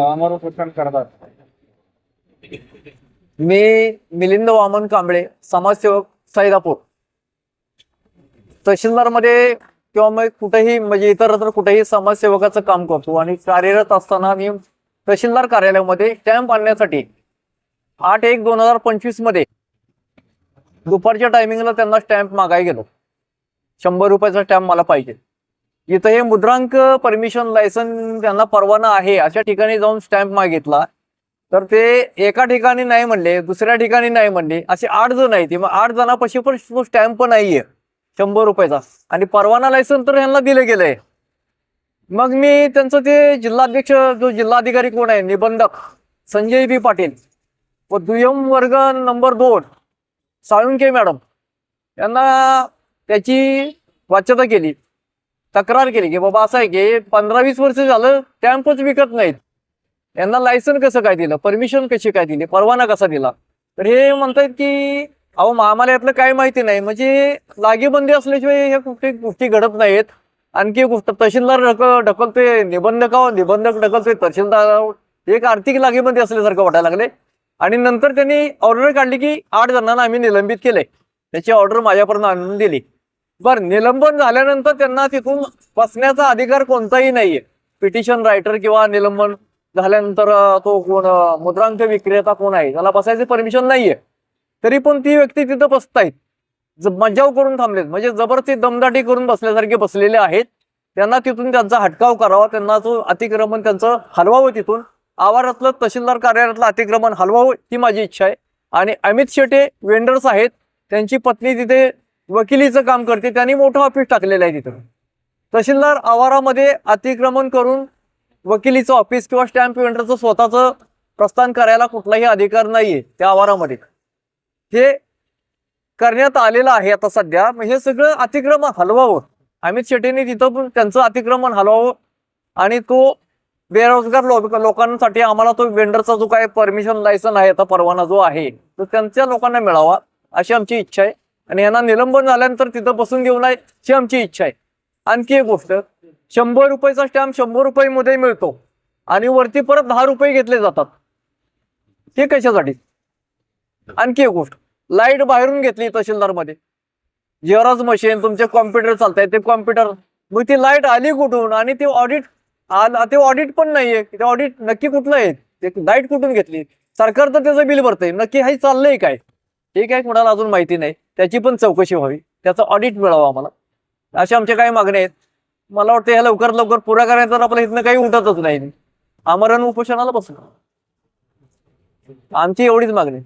आमर करतात. मी मिलिंद वामन कांबळे समाजसेवक सैदापूर. तहसीलदारमध्ये किंवा मग कुठेही म्हणजे इतरत्र कुठेही समाजसेवकाचं काम करतो आणि कार्यरत असताना मी तहसीलदार कार्यालयामध्ये स्टॅम्प आणण्यासाठी आठ एक दोन हजार पंचवीसमध्ये दुपारच्या टायमिंगला त्यांना स्टॅम्प मागायला गेलो. शंभर रुपयाचा स्टॅम्प मला पाहिजे. इथं हे मुद्रांक परमिशन लायसन त्यांना परवाना आहे अशा ठिकाणी जाऊन स्टॅम्प मागितला. तर ते एका ठिकाणी नाही म्हणले दुसऱ्या ठिकाणी नाही म्हणले असे आठ जण आहेत. मग आठ जणापाशी पण तो स्टॅम्प नाहीये शंभर रुपयाचा. आणि परवाना लायसन तर यांना दिलं गेलंय मग मी त्यांचं ते जिल्हाध्यक्ष जो जिल्हाधिकारी कोण आहे निबंधक संजय बी पाटील व दुय्यम वर्ग नंबर दोन साळुंके मॅडम यांना त्याची वाच्यता केली. तक्रार केली की बाबा असं आहे की पंधरा वीस वर्ष झालं टॅम्पच विकत नाहीत. यांना लायसन कसं काय दिलं? परमिशन कशी काय दिली? परवाना कसा दिला? तर हे म्हणतायत की अहो आम्हाला यातलं काय माहिती नाही. म्हणजे लागेबंदी असल्याशिवाय ह्या कुठे गोष्टी घडत नाहीत. आणखी गोष्ट तहसीलदार ढक ढकलते निबंधकावर निबंधक ढकलते तहसीलदार एक आर्थिक लागेबंदी असल्यासारखं वाटायला लागले. आणि नंतर त्यांनी ऑर्डर काढली की आठ जणांना आम्ही निलंबित केले त्याची ऑर्डर माझ्यापर्यंत आणून दिली. बरं निलंबन झाल्यानंतर त्यांना तिथून बसण्याचा अधिकार कोणताही नाहीये. पिटिशन रायटर किंवा निलंबन झाल्यानंतर तो कोण मुद्रांक विक्रेता कोण आहे? त्याला बसायचे परमिशन नाहीये. तरी पण ती व्यक्ती तिथं बसतायत. मज्जाव करून थांबलेत. म्हणजे जबरदस्ती दमदाटी करून बसल्यासारखे बसलेले आहेत. त्यांना तिथून त्यांचा हटकाव करावा त्यांना तो अतिक्रमण त्यांचं हलवावं तिथून. आवारातलं तहसीलदार कार्यालयातलं अतिक्रमण हलवावं ही माझी इच्छा आहे. आणि अमित शेटे वेंडर्स आहेत. त्यांची पत्नी तिथे वकिलीचं काम करते त्यांनी मोठं ऑफिस टाकलेलं आहे तिथं. तहसीलदार आवारामध्ये अतिक्रमण करून वकिलीचं ऑफिस किंवा स्टॅम्प वेंडरचं स्वतःचं प्रस्थान करायला कुठलाही अधिकार नाहीये त्या आवारामध्ये. हे करण्यात आलेलं आहे आता सध्या. मग हे सगळं अतिक्रमण हलवावं. अमित शेट्टीने तिथं पण त्यांचं अतिक्रमण हलवावं आणि तो बेरोजगार लोक लोकांसाठी आम्हाला तो वेंडरचा जो काय परमिशन लायसन आहे आता परवाना जो आहे तो त्यांच्या लोकांना मिळावा अशी आमची इच्छा आहे. आणि यांना निलंबन झाल्यानंतर तिथं बसून घेऊ नये आमची इच्छा आहे. आणखी एक गोष्ट शंभर रुपयाचा स्टॅम्प शंभर रुपये मध्ये मिळतो आणि वरती परत दहा रुपये घेतले जातात. ते कशासाठी? आणखी एक गोष्ट लाइट बाहेरून घेतली तहसीलदारमध्ये. जेवराज मशीन तुमचे कॉम्प्युटर चालताय ते कॉम्प्युटर मग ती लाइट आली कुठून? आणि ते ऑडिट ते ऑडिट पण नाहीये. ते ऑडिट नक्की कुठलं आहे? ते लाइट कुठून घेतली? सरकार तर त्याचं बिल भरतंय. नक्की हे चाललंय काय? हे काय कुणाला अजून माहिती नाही. त्याची पण चौकशी व्हावी. त्याचं ऑडिट मिळावं आम्हाला. अशा आमच्या काही मागण्या आहेत. मला वाटतं ह्या लवकर लवकर पुरा करायचं तर आपल्या इथनं काही उठतच नाही. आमरण उपोषणाला बसू आमची एवढीच मागणी